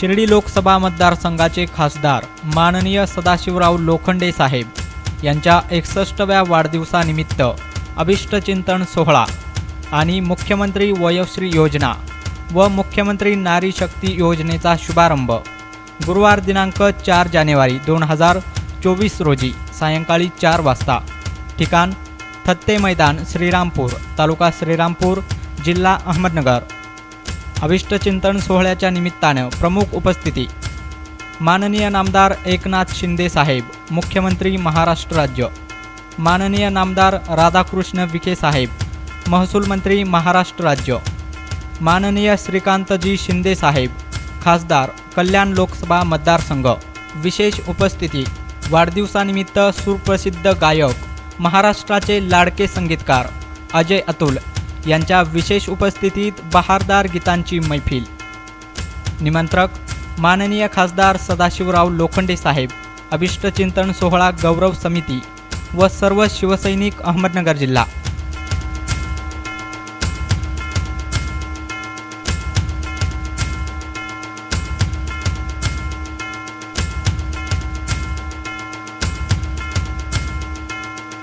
शिर्डी लोकसभा मतदारसंघाचे खासदार माननीय सदाशिवराव लोखंडे साहेब यांच्या एकसष्टव्या वाढदिवसानिमित्त अभिष्टचिंतन सोहळा आणि मुख्यमंत्री वयोश्री योजना व मुख्यमंत्री नारी शक्ती योजनेचा शुभारंभ गुरुवार दिनांक चार जानेवारी दोन हजार चोवीस रोजी सायंकाळी चार वाजता. ठिकाण थत्ते मैदान श्रीरामपूर तालुका श्रीरामपूर जिल्हा अहमदनगर अभिष्टचिंतन सोहळ्याच्या निमित्तानं प्रमुख उपस्थिती. माननीय नामदार एकनाथ शिंदे साहेब मुख्यमंत्री महाराष्ट्र राज्य. माननीय नामदार राधाकृष्ण विखे साहेब महसूल मंत्री महाराष्ट्र राज्य. माननीय श्रीकांतजी शिंदे साहेब खासदार कल्याण लोकसभा मतदारसंघ. विशेष उपस्थिती वाढदिवसानिमित्त सुप्रसिद्ध गायक महाराष्ट्राचे लाडके संगीतकार अजय अतुल. यांच्या विशेष उपस्थितीत बहारदार गीतांची मैफिल. निमंत्रक माननीय खासदार सदाशिवराव लोखंडे साहेब अभिष्टचिंतन सोहळा गौरव समिती व सर्व शिवसैनिक अहमदनगर जिल्हा.